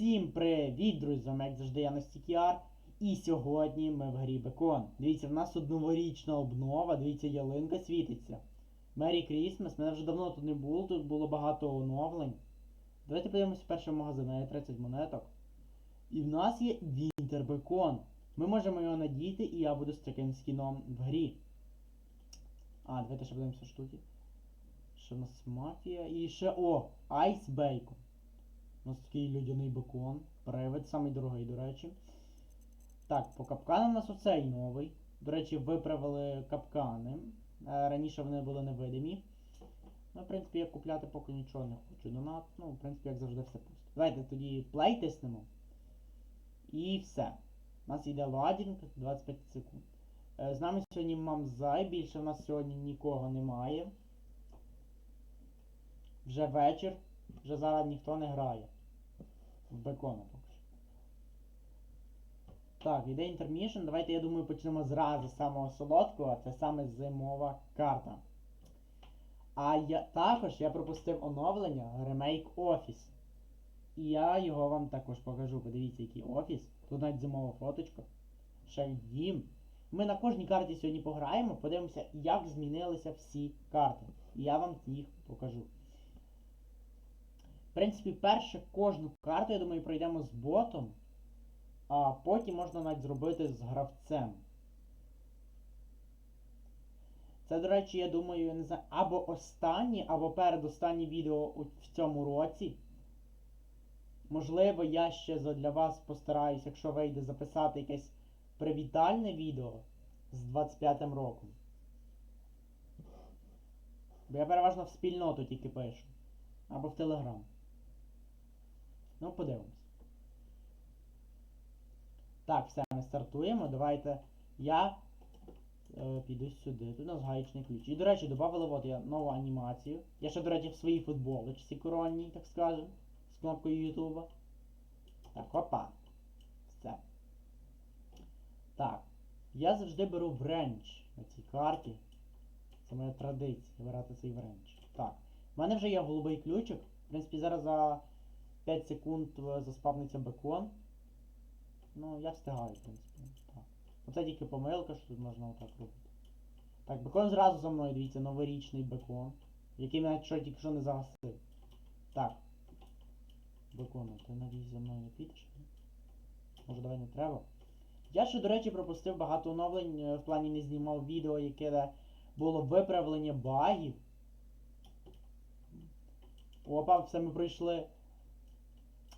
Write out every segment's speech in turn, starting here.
Всім привіт, друзі! Як завжди я на Стікіар. І сьогодні ми в грі Бекон. Дивіться, в нас тут обнова, дивіться, ялинка світиться. Мері Крісмас, мене вже давно тут не було, тут було багато оновлень. Давайте подивимося перший магазин, є 30 монеток. І в нас є Вінтер Бекон. Ми можемо його надіти, і я буду з таким скіном в грі. А, давайте ще подивимося штуки. Ще в нас мафія. І ще. О! Айс Бейкон. У нас такий людяний бекон. Привид, самий дорогий, до речі. Так, по капканам у нас оцей новий. До речі, виправили капкани. Е, Раніше вони були невидимі. Ну, в принципі, я купляти поки нічого не хочу. Донат, ну, в принципі, як завжди, все пусто. Давайте тоді плей тиснемо. І все. У нас йде ладінг 25 секунд. Е, З нами сьогодні Мамзай, більше в нас сьогодні нікого немає. Вже вечір, вже зараз ніхто не грає. В бекона поки що. Так, йде інтермішн. Давайте, я думаю, почнемо зразу з самого солодкого, це саме зимова карта. А я також я пропустив оновлення Remake Office. І я його вам також покажу. Подивіться, який офіс. Тут навіть зимова фоточка. Ще. Ми на кожній карті сьогодні пограємо, подивимося, як змінилися всі карти. І я вам їх покажу. В принципі, перше кожну карту, я думаю, пройдемо з ботом, а потім можна навіть зробити з гравцем. Це, до речі, я думаю, я не знаю, або останнє, або передостаннє відео в цьому році. Можливо, я ще для вас постараюсь, якщо вийде записати якесь привітальне відео з 25-м роком. Бо я переважно в спільноту тільки пишу. Або в Телеграм. Ну, подивимось. Так, все, ми стартуємо. Давайте я е, піду сюди. Тут у нас гаєчний ключ. І, до речі, додали от я нову анімацію. Я ще, до речі, в своїй футболочці коронній, так скажем, з кнопкою Ютуба. Так, опа. Все. Так. Я завжди беру вренч на цій карті. Це моя традиція брати цей вренч. Так. У мене вже є голубий ключик. В принципі, зараз за 5 секунд е, заспавниться бекон. Ну, я встигаю, в принципі. Так. Оце тільки помилка, що тут можна отак робити. Так, бекон зразу за мною, дивіться, новорічний бекон. Який мене що тільки що не загасив. Так. Бекону, ти надіюсь за мною не підеш? Може давай не треба. Я ще, до речі, пропустив багато оновлень, е, в плані не знімав відео, яке було виправлення багів. Опа, все ми пройшли.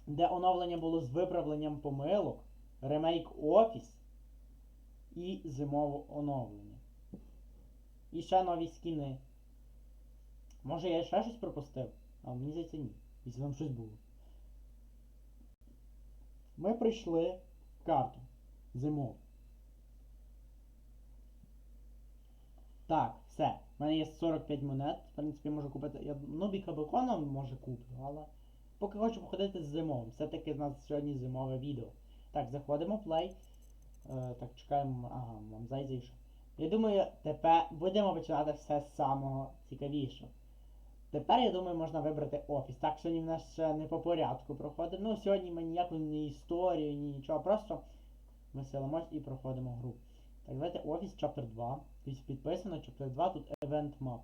Де оновлення було з виправленням помилок, ремейк Office і зимове оновлення. І ще нові скіни. Може я ще щось пропустив? А мені здається ні. Якщо там щось було. Ми прийшли в карту зимову. Так, все. У мене є 45 монет. В принципі, можу купити. Я Нубіка Бекона може куплю, але поки хочу походити з зимовим. Все-таки в нас сьогодні зимове відео. Так, заходимо в плей. Е, так, чекаємо. Ага, вам зай зайшов. Я думаю, тепер будемо починати все з самого цікавішого. Тепер, я думаю, можна вибрати офіс. Так, сьогодні в нас ще не по порядку проходить. Ну, сьогодні ми ніяку ні історію, ні нічого, просто ми і проходимо гру. Так, давайте офіс Chapter 2. Тобто підписано Chapter 2, тут Event Map.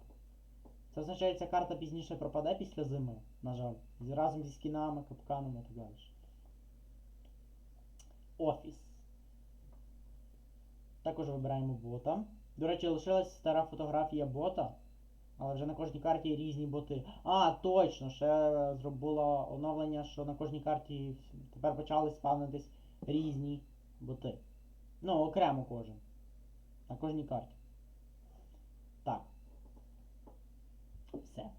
Це означає, ця карта пізніше пропаде після зими, на жаль. Разом зі скінами, капканами і так далі. Офіс. Також вибираємо бота. До речі, лишилась стара фотографія бота. Але вже на кожній карті різні боти. А, точно! Ще зробило оновлення, що на кожній карті тепер почали спавнитись різні боти. Ну, окремо кожен. На кожній карті. Так. Все.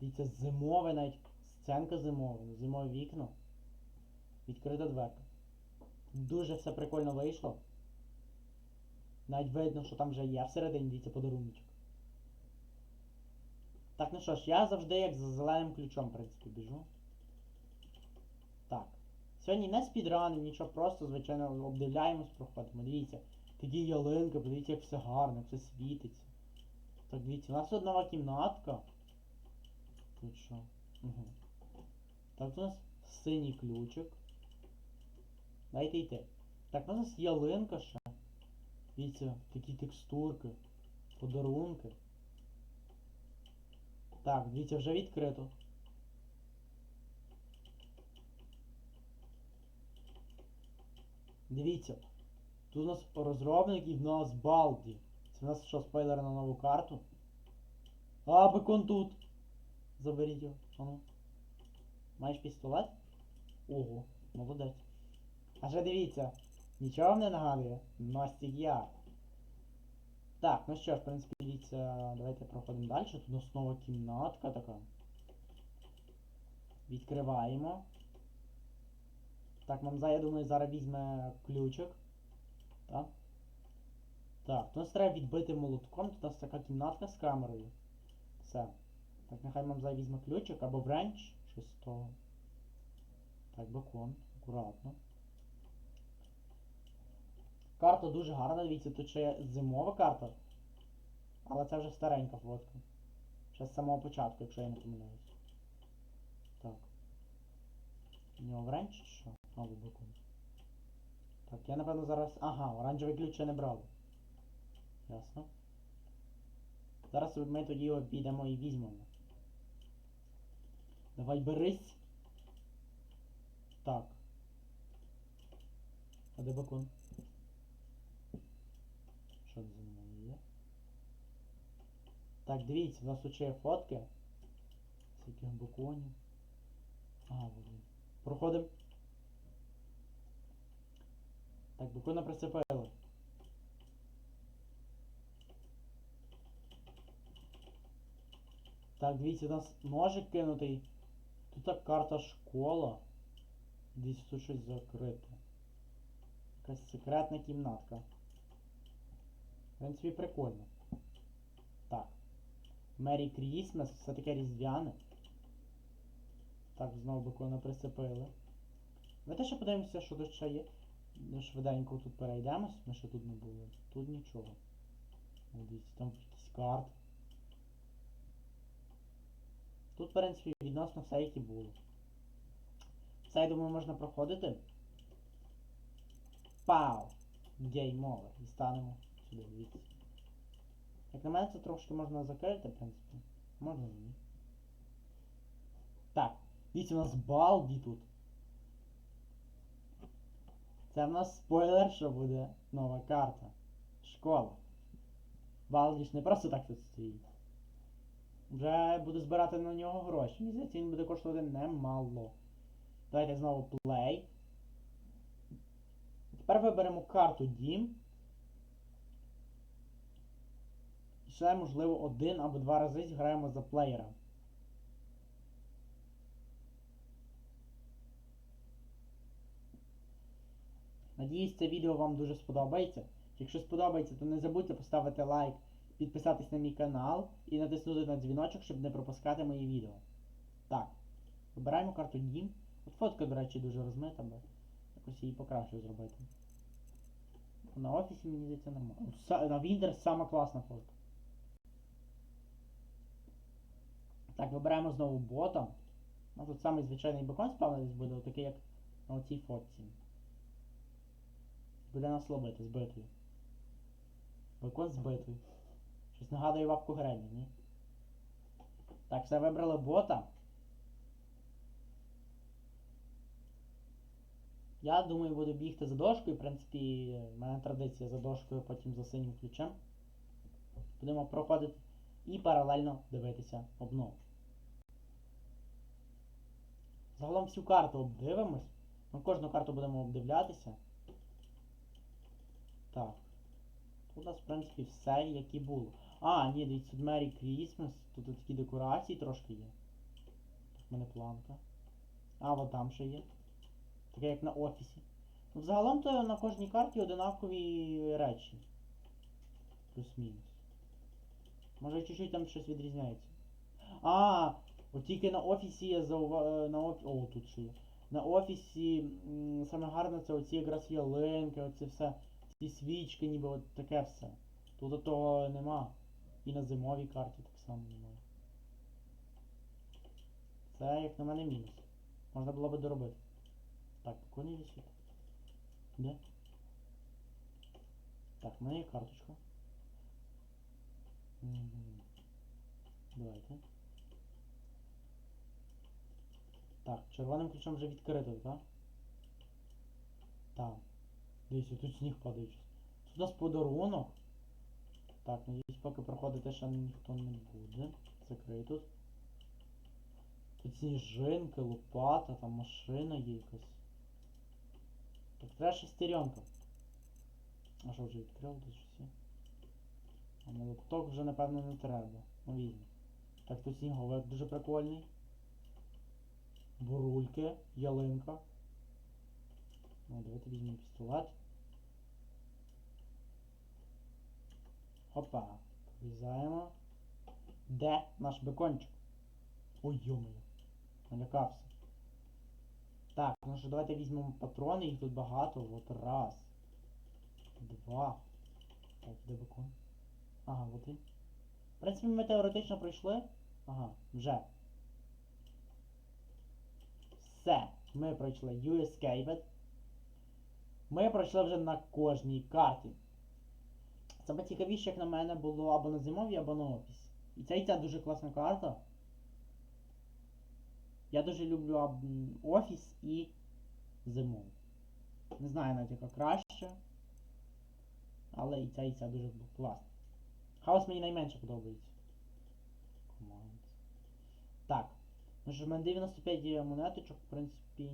Дивіться, зимове навіть сценка зимова, зимове вікно. Відкрита дверка. Дуже все прикольно вийшло. Навіть видно, що там вже є всередині, дивіться, подаруночок. Так, ну що ж, я завжди як за зеленим ключом, в принципі, біжу. Так. Сьогодні не спідраним, нічого, просто, звичайно, обдивляємось, проходимо. Дивіться, такі ялинки, подивіться, як все гарно, як все світиться. Так, дивіться, у нас тут кімнатка. Що? Угу. Так, у нас синій ключик. Дайте йти. Так, у нас ялинка ще. Дивіться, такі текстурки, подарунки. Так, дивіться, вже відкрито. Дивіться. Тут у нас розробник і в нас Балді. Це в нас що, спойлер на нову карту? А, бекон тут. Заберіть його. Ану. Маєш пістолет? Ого, молодець. А ще дивіться. Нічого вам не нагадує? Настік я. Так, ну що ж, в принципі, дивіться, давайте проходимо далі. Тут у нас нова кімнатка така. Відкриваємо. Так, мамза, я думаю, зараз візьме ключик. Так. Так, то нас треба відбити молотком, тут у нас така кімнатка з камерою. Все. Так, нехай мамза візьме ключик або вренч, щось. Так, бекон, акуратно. Карта дуже гарна, дивіться, тут ще є зимова карта. Але це вже старенька фотка. Ще з самого початку, якщо я не помиляюсь. Так. У нього вренч чи що? Або бекон. Так, я напевно зараз... Ага, оранжевий ключ ще не брав. Ясно. Зараз ми тоді його підемо і візьмемо. Давай берись. Так. А де бекон? Що за мною є? Так, дивіться, у нас тут ще є фотки. З яких беконів. Ага, блін. Проходимо. Так, бекона прицепили. Так, дивіться, у нас ножик кинутий. Тут так карта школа. Десь тут щось закрите. Якась секретна кімнатка. В принципі, прикольно. Так. Мері Крісмас, все таке різдвяне. Так, знову бекона прицепили. Давайте ще подивимося, що тут ще є. Швиденько тут перейдемось, ми ще тут не були. Тут нічого. Дивіться, там якісь карти. Тут, в принципі, відносно все, як і було. Це, я думаю, можна проходити. Пау! Over. І станемо сюди, дивіться. Як на мене, це трошки можна закрити, в принципі. Можна ні. Так, дивіться, у нас балді тут. Це в нас спойлер, що буде нова карта. Школа. Балді ж не просто так тут стоїть. Вже буду збирати на нього гроші. Мені здається, він буде коштувати немало. Давайте знову play. Тепер виберемо карту Дім. І ще, можливо, один або два рази зіграємо за плеєра. Надіюсь, це відео вам дуже сподобається. Якщо сподобається, то не забудьте поставити лайк, підписатись на мій канал і натиснути на дзвіночок, щоб не пропускати мої відео. Так, вибираємо карту Дім. От фотка, до речі, дуже розмита, бо якось її покраще зробити. На офісі мені здається нормально. На Віндер сама класна фотка. Так, вибираємо знову бота. У нас тут самий звичайний бекон спавнитись буде, отакий як на оцій фотці. Буде нас ловити збитою. Бекон збитий. Щось нагадує бабку Гренні, ні? Так, все вибрали бота. Я думаю, буду бігти за дошкою. В принципі, в мене традиція за дошкою, потім за синім ключем. Будемо проходити і паралельно дивитися обнову. Загалом всю карту обдивимось. Ми кожну карту будемо обдивлятися. Так. Тут у нас, в принципі, все, як було. А, ні, дивіться, Merry Christmas. Тут такі декорації трошки є. Тут в мене планка. А, от там ще є. Таке як на офісі. Ну, Взагалом то на кожній карті одинакові речі. Плюс-мінус. Може чуть-чуть там щось відрізняється. А, от тільки на офісі я заува... на оф... О, тут ще є. На офісі м, саме гарне це оці якраз ялинки, оце все. Ці свічки, ніби от таке все. Тут того нема. І на зимовій карті так само немає. Це як на мене мінус. Можна було би доробити. Так, коні висить. Де? Так, в мене є карточка. Давайте. Так, червоним ключом вже відкрито, так? Так. Дивіться, тут сніг падає. Тут у нас подарунок. Так, надіюсь, поки проходити ще ніхто не буде. Закрий тут. Тут сніжинки, лопата, там машина є якась. Так, треба шестеренка. А що вже відкрив тут є? А молоток вже напевно не треба. Ну візьму. Так, тут сніговик дуже прикольний. Бурульки, ялинка. Ну, давайте візьмемо пістолет. Хопа. Врізаємо. Де наш бекончик? Ой, йомою. Налякався. Так, ну що, давайте візьмемо патрони, їх тут багато. От раз. Два. Так, де бекон? Ага, от він. В принципі, ми теоретично пройшли. Ага, вже. Все. Ми пройшли You Escaped. Ми пройшли вже на кожній карті. Саме цікавіше, як на мене, було або на зимовій, або на офіс. І ця і ця дуже класна карта. Я дуже люблю офіс і зимову. Не знаю навіть яка краще. Але і ця і ця дуже класна. Хаос мені найменше подобається. Команд. Так. Ну що, в мене 95 монеточок, в принципі,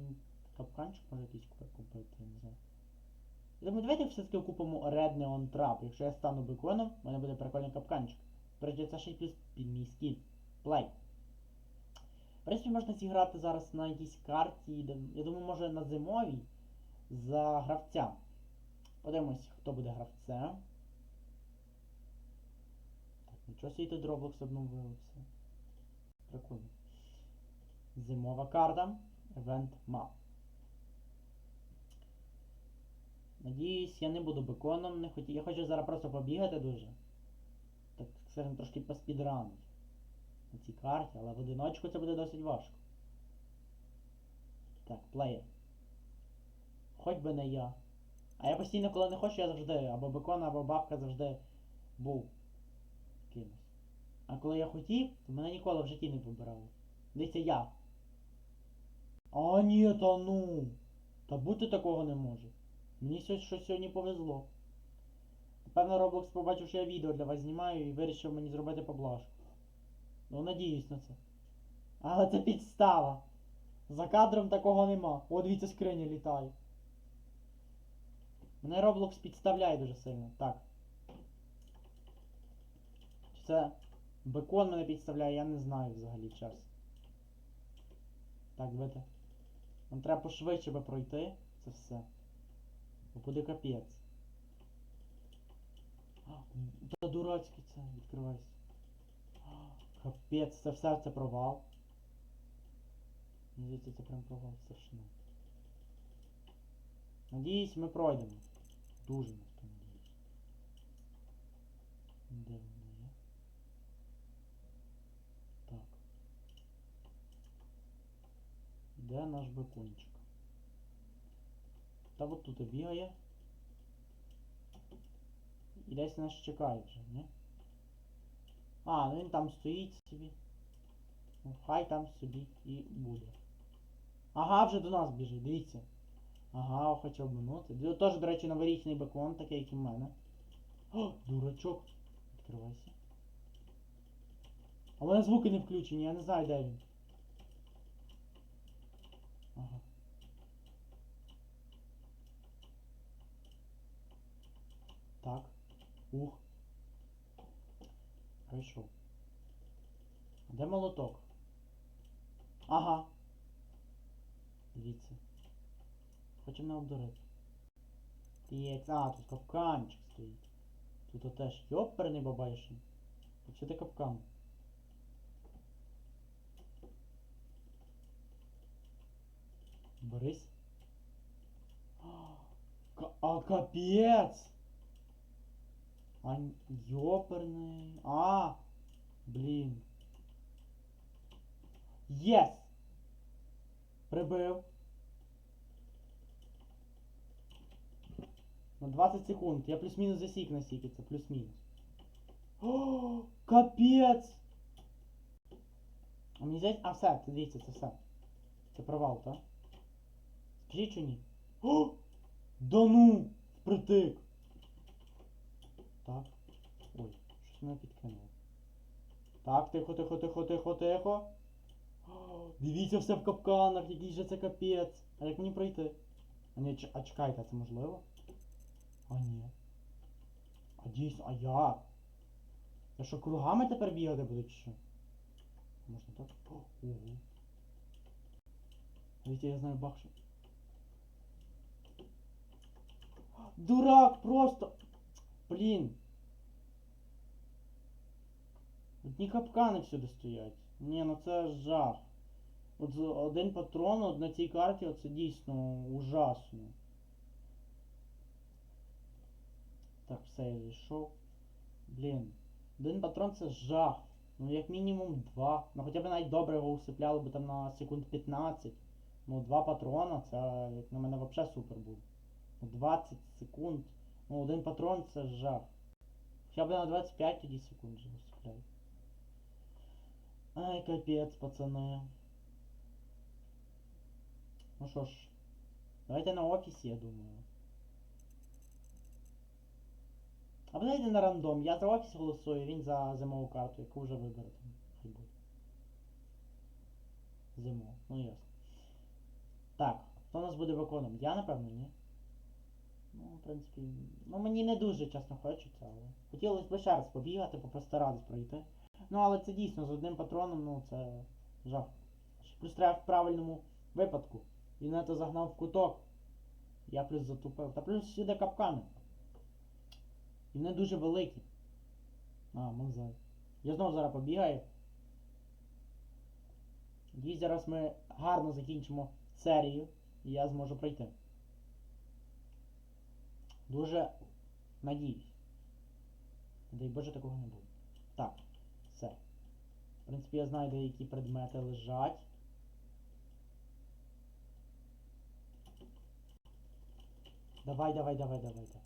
капканчик може якийсь купи- купити, не знаю. Думаю, давайте все-таки купимо Red Trap. Якщо я стану беконом, в мене буде прикольний капканчик. Прийде це ще плюс під мій скін. Плей. В принципі, можна зіграти зараз на якійсь карті. Я думаю, може на зимовій за гравця. Подивимось, хто буде гравцем. Так, нічого собі тут Roblox обновився. Прикольно. Зимова карта. Event Map. Надіюсь, я не буду беконом, не хоті... Я хочу зараз просто побігати дуже. Так скажімо, трошки поспідранити на цій карті, але в одиночку це буде досить важко. Так, плеєр. Хоч би не я. А я постійно, коли не хочу, я завжди або бекон, або бабка завжди був кимось. А коли я хотів, то мене ніколи в житті не вибирали. Дивіться я. А ні, та ну. Та бути такого не може. Мені щось, щось сьогодні повезло. Напевно, Roblox побачив, що я відео для вас знімаю і вирішив мені зробити поблажку. Ну, надіюсь на це. Але це підстава. За кадром такого нема. О, дивіться, скриня літає. Мене Roblox підставляє дуже сильно. Так. Чи це бекон мене підставляє, я не знаю взагалі час. Так, давайте. Нам треба пошвидше би пройти це все. Бо буде капець. Та дурацький це, відкривайся. Капець, це все це провал. Здається, це прям провал страшно. Надіюсь, ми пройдемо. Дуже на то надіюсь. Де воно є? Так. Де наш бекончик? Та от тут бігає. І десь нас чекає вже, ні? А, ну він там стоїть собі. Ну, хай там собі і буде. Ага, вже до нас біжить, дивіться. Ага, хочу обминути. Д- Теж, до речі, новорічний бекон, такий, як і в мене. О, дурачок. Відкривайся. А в мене звуки не включені, я не знаю, де він. Ага. Так. Ух. Пройшов. А Де молоток? Ага. Дивіться. Хоче мене обдурити. Тієць. А, тут капканчик стоїть. Тут теж йоперний бабайшин. Що ти капкан? Борис? А, ка- А ёперный. А! Блин. Yes! Прибив. На 20 секунд. Я плюс-мінус засік насіки, це плюс-мінус. О, капець! А мені здається. А все, дивіться, це все. Це провал, так? Скажіть, що ні? О! Да ну! Впритик! Так. Ой, щось мене підкинуло. Так, тихо, тихо, тихо, тихо, тихо. О, Дивіться все в капканах, який же це капець. А як мені пройти? А ні, ч- а чекайте, це можливо? А ні. А дійсно, а як? Я що, кругами тепер бігати буду чи що? Можна так? О. Дивіться, я знаю бахшу. Дурак, просто! Блін. Одні капкани всюди стоять. Ні, ну це жах. От один патрон от на цій карті, оце дійсно ужасно. Так, все, я зайшов. Блін. Один патрон це жах. Ну як мінімум два. Ну хоча б навіть добре його усипляли би там на секунд 15. Ну два патрона, це як на мене взагалі супер. Ну, 20 секунд. Ну один патрон це жах. Хоча б на 25 тоді секунд же усипляють. Ай, капець, пацани. Ну що ж, давайте на офісі, я думаю. Або давайте на рандом. Я за офіс голосую, він за зимову карту, яку вже виберете. Хай буде. Зиму, ну ясно. Так, хто у нас буде виконом? Я, напевно, ні. Ну, в принципі, ну мені не дуже чесно хочеться, але. Хотілося б ще раз побігати, постаратись пройти. Ну, але це дійсно з одним патроном, ну це жах. Плюс треба в правильному випадку. Він мене то загнав в куток. Я плюс затупив. Та плюс сюди капкани. І вони дуже великі. А, манзай. Я знову зараз побігаю. Надіюсь, зараз ми гарно закінчимо серію. І я зможу пройти. Дуже надіюсь. Дай Боже, такого не буде. Так, все. В принципі, я знаю, де які предмети лежать. Давай, давай, давай, давай, давай.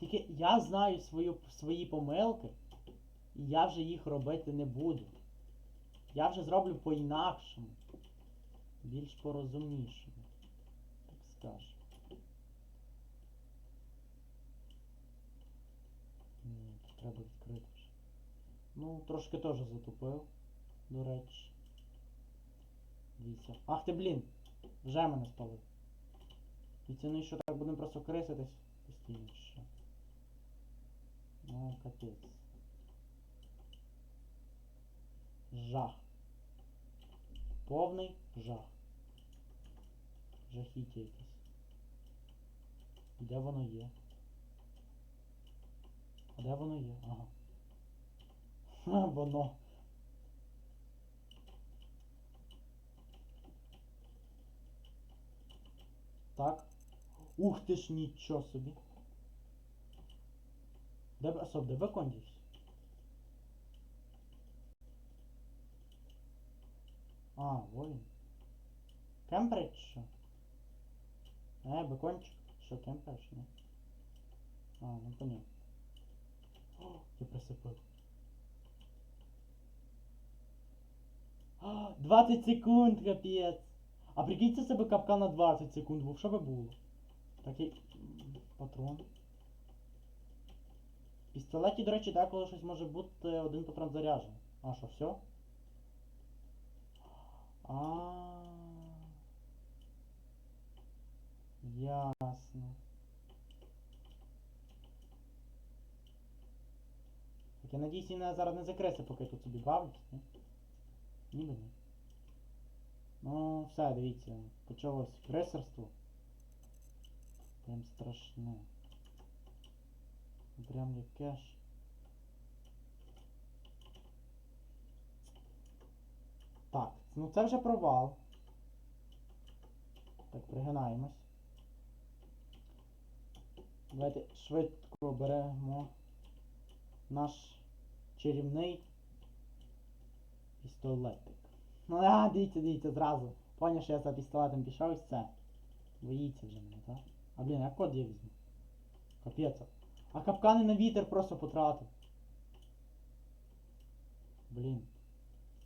Тільки я знаю свою, свої помилки, і я вже їх робити не буду. Я вже зроблю по-інакшому. Більш порозумнішому. Так скажемо. Ні, тут треба відкрити вже. Ну, трошки теж затупив, до речі. Дивіться. Ах ти блін! Вже мене спалив. І що так будемо просто криситись постійно що. Ну, капець. Жах. Повний жах. Жахіття якесь. Де воно є? А де воно є? Ага. Ха, воно. Так. Ух ти ж нічого собі. Де Особ, де бекон дівся? А, воїн. Кемперич що? Е, бекончик. Що, кемперич, ні? А, ну понятно. О, я присипив. 20 секунд, капець. А прикиньте себе капкан на 20 секунд, був, що би було? Такий патрон. Пістолеті, до речі, деколи щось може бути один патрон заряджений. А що, все? А. Ясно. Так я надіюсь, мене зараз не закреслить, поки я тут собі бавлюсь? Ніби ні. Ну, все, дивіться, почалось кресерство. Прям страшне. Прям як кеш. Так, ну це вже провал. Так, пригинаємось. Давайте швидко беремо наш чарівний пістолетик. Ну а, дивіться, дивіться, зразу. Поняв, що я за пістолетом пішов і все. Боїться вже мене, так? А блін, а код я візьму. Капець. А капкани на вітер просто потратив. Блін.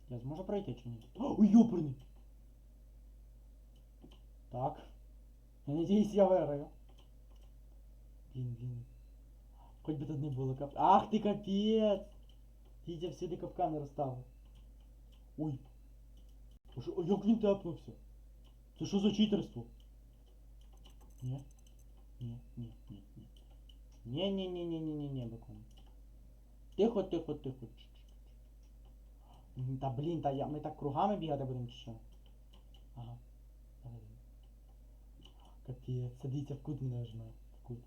Я зможу пройти чи ні? Ой, ёпрний! Так. Я надіюсь, я виграю. Блін, блін. Хоч би тут не було кап... Ах ти капець! Дітя всюди капкани розставив. Ой. Як він тепнувся? Це що за читерство? Ні? Ні, ні, ні, ні. Ні, ні, ні, ні, ні, ні, ні, бекон. Тихо, тихо, тихо. Та блін, та я, ми так кругами бігати будемо чи що? Ага. Капець, садіться в кут мене жме. В кут.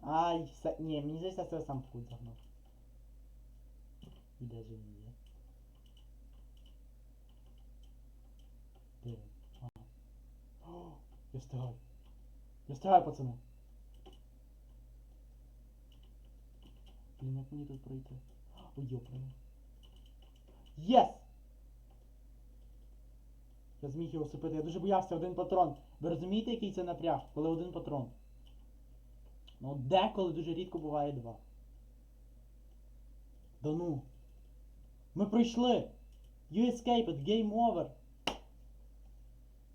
Ай, все, ні, мені здається, це сам в кут загнав. І де же він є? Де він? Ага. О, я встигаю. Я встигаю, пацани. Блін, як мені тут пройти? Ой, йопрано. Єс! Я зміг його сипити. Я дуже боявся один патрон. Ви розумієте, який це напряг, коли один патрон? Ну, деколи дуже рідко буває два. Да ну. Ми пройшли! You escaped, game over.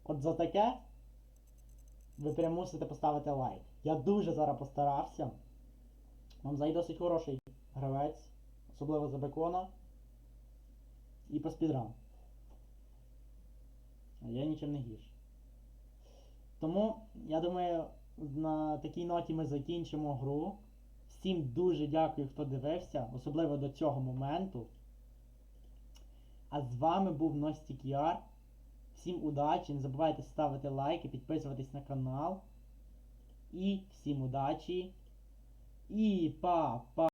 От за таке ви прям поставити лайк. Я дуже зараз постарався. Мамзай досить хороший гравець, особливо за бекона. І по спідран. А я нічим не гірш. Тому, я думаю, на такій ноті ми закінчимо гру. Всім дуже дякую, хто дивився, особливо до цього моменту. А з вами був Ностік Яр. Всім удачі, не забувайте ставити лайки, підписуватись на канал. І всім удачі. І па-па!